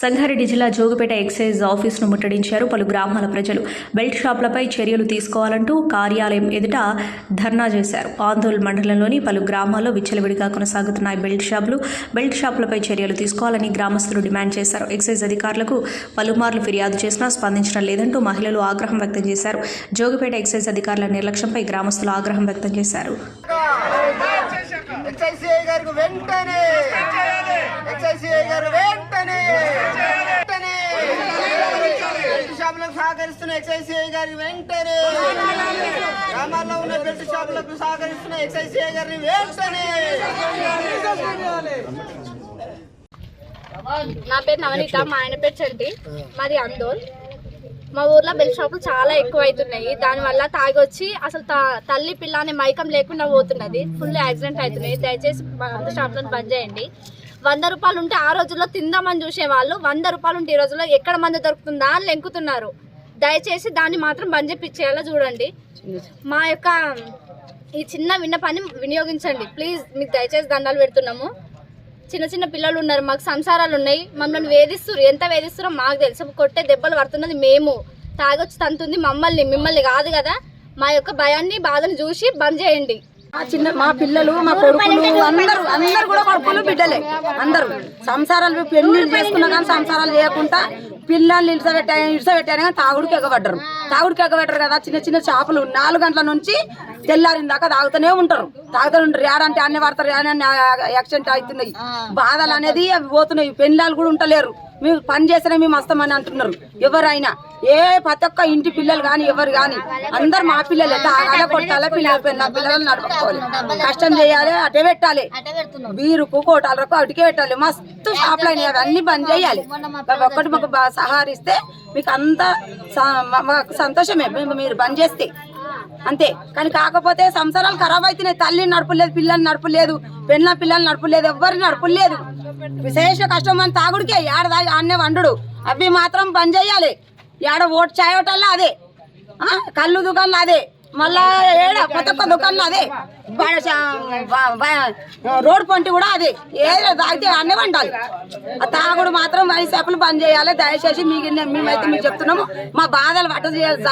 సంగారెడ్డి జిల్లా జోగుపేట ఎక్సైజ్ ఆఫీసును ముట్టడించారు పలు గ్రామాల ప్రజలు. బెల్ట్ షాపులపై చర్యలు తీసుకోవాలంటూ కార్యాలయం ఎదుట ధర్నా చేశారు. ఆందోళన మండలంలోని పలు గ్రామాల్లో విచ్చలవిడిగా కొనసాగుతున్నాయి బెల్ట్ షాపులు. బెల్ట్ షాపులపై చర్యలు తీసుకోవాలని గ్రామస్తులు డిమాండ్ చేశారు. ఎక్సైజ్ అధికారులకు పలుమార్లు ఫిర్యాదు చేసినా స్పందించడం లేదంటూ మహిళలు ఆగ్రహం వ్యక్తం చేశారు. జోగుపేట ఎక్సైజ్ అధికారుల నిర్లక్ష్యంపై గ్రామస్తులు ఆగ్రహం వ్యక్తం చేశారు. వెంటనే గారు వెంటనే వెంటనే బెల్ట్ షాపులకు సహకరిస్తున్న ఎక్సైసీఐ గారి వెంటనే గ్రామాల్లో ఉన్న బెల్ట్ షాపులకు సహకరిస్తున్న ఎక్సైసీఐ గారిని వెంటనే నా పేరు నవనీత మా ఆయన పేరు చంటి మాది అందోల్. మా ఊర్లో బెల్ షాపులు చాలా ఎక్కువ అవుతున్నాయి దానివల్ల తాగొచ్చి అసలు త- తల్లి పిల్ల అనే మైకం లేకుండా పోతున్నది. ఫుల్ యాక్సిడెంట్ అవుతున్నాయి. దయచేసి మందు షాపులను బంద్ చేయండి. వంద రూపాయలు ఉంటే ఆ రోజుల్లో తిందామని చూసేవాళ్ళు. వంద రూపాయలు ఉంటే ఈ రోజుల్లో ఎక్కడ మందు దొరుకుతుందా అని లెంకుతున్నారు. దయచేసి దాన్ని మాత్రం బంద్ చేపించేలా చూడండి. మా యొక్క ఈ చిన్న విన్నపాన్ని వినియోగించండి. ప్లీజ్ మీకు దయచేసి దండాలు పెడుతున్నాము. చిన్న చిన్న పిల్లలు ఉన్నారు మాకు సంసారాలు ఉన్నాయి. మమ్మల్ని వేధిస్తారు ఎంత వేధిస్తారో మాకు తెలుసు. కొట్టే దెబ్బలు పడుతున్నది మేము. తాగొచ్చి తంతుంది మమ్మల్ని మిమ్మల్ని కాదు కదా. మా యొక్క భయాన్ని బాధను చూసి బంద్ చేయండి. మా చిన్న మా పిల్లలు మా కొడుకులు అందరూ అందరు కూడా కొడుకులు బిడ్డలే. అందరూ. సంసారాలు పెళ్ళి చేసుకున్నా కానీ సంసారాలు చేయకుండా పిల్లల్ని ఇడిసబెట్టా ఇడిసబెట్టారు కానీ తాగుడికి ఎగబడ్డరు తాగుడికి ఎగబడ్డరు కదా చిన్న చిన్న చేపలు నాలుగు గంటల నుంచి తెల్లారిన దాకా తాగుతూనే ఉంటారు. తాగుతూనే ఉంటారు. ఏడంటే అన్ని పడతారు యాక్సిడెంట్ అవుతున్నాయి. బాధలు అనేది అవి పోతున్నాయి. పెళ్ళాలు కూడా ఉంటలేరు. మేము పని చేసినా మేము వస్తామని అంటున్నారు. ఎవరైనా ఏ ప్రతి ఒక్క ఇంటి పిల్లలు కానీ ఎవరు కానీ అందరు మా పిల్లలే తాగాలి కొట్టాలి పిల్లలు నా పిల్లలు నడుపుకోవాలి కష్టం చేయాలి అటే పెట్టాలి. బీరుకు కోటాలకు అటుకే పెట్టాలి. మస్తు షాపులు అయినాయి అవి అన్ని బంద్ చేయాలి. ఒక్కటి మాకు సహకరిస్తే మీకు అంత స- మాకు సంతోషమే. మేము మీరు బంద్ చేస్తే. అంతే. కానీ కాకపోతే సంసారాలు ఖరాబ్ అవుతున్నాయి తల్లి నడపలేదు పిల్లల్ని నడపలేదు పెళ్ళ పిల్లలు నడపలేదు ఎవ్వరిని నడపలేదు విశేష కష్టం అని తాగుడికే ఏడ తాగి ఆడనే వండుడు. అవి మాత్రం పని చేయాలి. ఏడ ఓటు చేయటల్లా అదే. కళ్ళు దుకాణాలు అదే. మళ్ళా ఏడ? కొత్త దుకాణం దుకాణాలు అదే రోడ్ పొంటి కూడా అదే. ఏదో తాగితే అన్నీ వండాలి ఆ తాగుడు మాత్రం ఐదు చేపలు బంద్ చేయాలి. దయచేసి మీకు మేమైతే మీకు చెప్తున్నాము. మా బాధలు పట్ట చేయాలి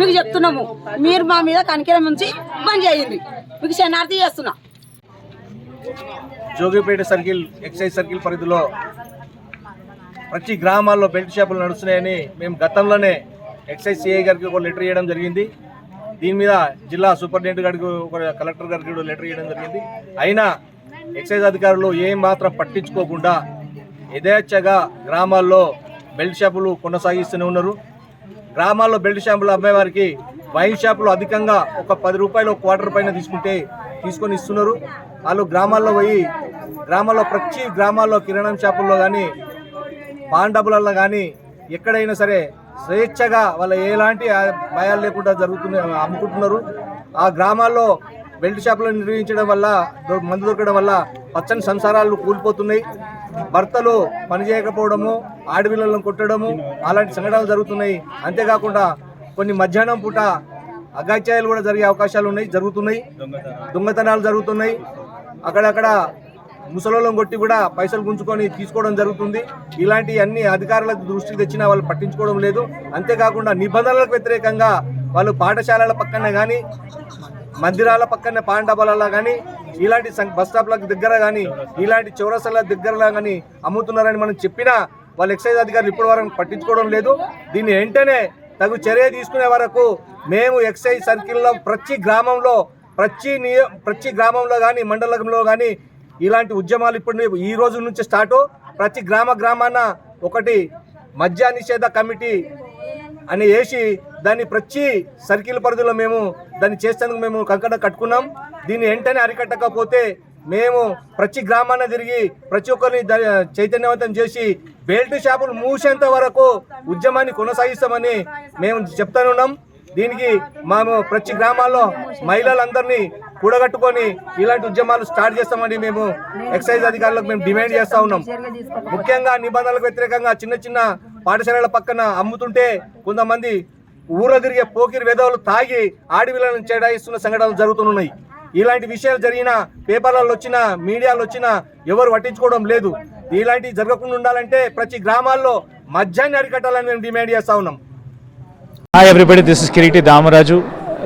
మీకు చెప్తున్నాము. మీరు మా మీద కనికిరం నుంచి బంద్ చేయండి. మీకు శనార్థి చేస్తున్నా. జోగిపేట సర్కిల్ ఎక్సైజ్ సర్కిల్ పరిధిలో ప్రతి గ్రామాల్లో బెల్ట్ షాపులు నడుస్తున్నాయని మేము గతంలోనే ఎక్సైజ్ సిఐ గారికి ఒక లెటర్ ఇవ్వడం జరిగింది. దీని మీద జిల్లా సూపరింటెండెంట్ గారికి ఒక కలెక్టర్ గారికి కూడా లెటర్ ఇవ్వడం జరిగింది. అయినా ఎక్సైజ్ అధికారులు ఏం మాత్రం పట్టించుకోకుండా యథేచ్ఛగా గ్రామాల్లో బెల్ట్ షాపులు కొనసాగిస్తూనే ఉన్నారు. గ్రామాల్లో బెల్ట్ షాపులు అమ్మే వారికి వైన్ షాపులు అధికంగా ఒక పది రూపాయలు క్వార్టర్ పైన తీసుకుంటే తీసుకొని ఇస్తున్నారు. వాళ్ళు గ్రామాల్లో పోయి గ్రామాల్లో ప్రతి గ్రామాల్లో కిరాణం షాపుల్లో కానీ పాన్ డబ్బులలో కానీ ఎక్కడైనా సరే స్వేచ్ఛగా వాళ్ళ ఎలాంటి భయాలు లేకుండా జరుగుతున్నాయి అమ్ముకుంటున్నారు. ఆ గ్రామాల్లో బెల్ట్ షాపులు నిర్వహించడం వల్ల మందు దొరకడం వల్ల పచ్చని సంసారాలు కూలిపోతున్నాయి. భర్తలు పనిచేయకపోవడము ఆడపిల్లలను కొట్టడము అలాంటి సంఘటనలు జరుగుతున్నాయి. అంతేకాకుండా కొన్ని మధ్యాహ్నం పూట అగాత్యాయాలు కూడా జరిగే అవకాశాలు ఉన్నాయి జరుగుతున్నాయి. దొంగతనాలు జరుగుతున్నాయి. అక్కడక్కడ ముసలోళ్ళం కొట్టి కూడా పైసలు గుంజుకొని తీసుకోవడం జరుగుతుంది. ఇలాంటి అన్ని అధికారుల దృష్టికి తెచ్చినా వాళ్ళు పట్టించుకోవడం లేదు. అంతేకాకుండా నిబంధనలకు వ్యతిరేకంగా వాళ్ళు పాఠశాలల పక్కనే కానీ మందిరాల పక్కనే పాండబలలో కానీ ఇలాంటి సం- బస్ స్టాప్లకు దగ్గర కానీ ఇలాంటి చౌరసాల దగ్గరలో కానీ అమ్ముతున్నారని మనం చెప్పినా వాళ్ళు ఎక్సైజ్ అధికారులు ఇప్పటి వరకు పట్టించుకోవడం లేదు. దీన్ని వెంటనే తగు చర్య తీసుకునే వరకు మేము ఎక్సైజ్ సర్కిల్లో ప్రతి గ్రామంలో ప్రతి నియ ప్రతి గ్రామంలో కానీ మండలంలో కానీ ఇలాంటి ఉద్యమాలు ఇప్పుడు ఈ రోజు నుంచి స్టార్ట్ ప్రతి గ్రామ గ్రామాన ఒకటి మద్య నిషేధ కమిటీ అని వేసి దాన్ని ప్రతి సర్కిల్ పరిధిలో మేము దాన్ని చేసేందుకు మేము కంకణ కట్టుకున్నాం. దీన్ని వెంటనే అరికట్టకపోతే మేము ప్రతి గ్రామాన తిరిగి ప్రతి ఒక్కరిని చైతన్యవంతం చేసి బెల్ట్ షాపులు మూసేంత వరకు ఉద్యమాన్ని కొనసాగిస్తామని మేము చెప్తానున్నాం. దీనికి మేము ప్రతి గ్రామాల్లో మహిళలందరినీ కూడగట్టుకొని ఇలాంటి ఉద్యమాలు స్టార్ట్ చేస్తామని మేము ఎక్సైజ్ అధికారులకు మేము డిమాండ్ చేస్తా ఉన్నాం. ముఖ్యంగా నిబంధనలకు వ్యతిరేకంగా చిన్న చిన్న పాఠశాలల పక్కన అమ్ముతుంటే కొంతమంది ఊర తిరిగే పోకిరి వేదాలు తాగి ఆడవిలను చేడాయిస్తున్న సంఘటనలు జరుగుతున్నాయి. ఇలాంటి విషయాలు జరిగిన పేపర్లలో వచ్చిన మీడియాలో వచ్చిన ఎవరు పట్టించుకోవడం లేదు. ఇలాంటివి జరగకుండా ఉండాలంటే ప్రతి గ్రామాల్లో మద్యాన్ని అరికట్టాలని మేము డిమాండ్ చేస్తా ఉన్నాం. Everybody this is Kireeti Damaraju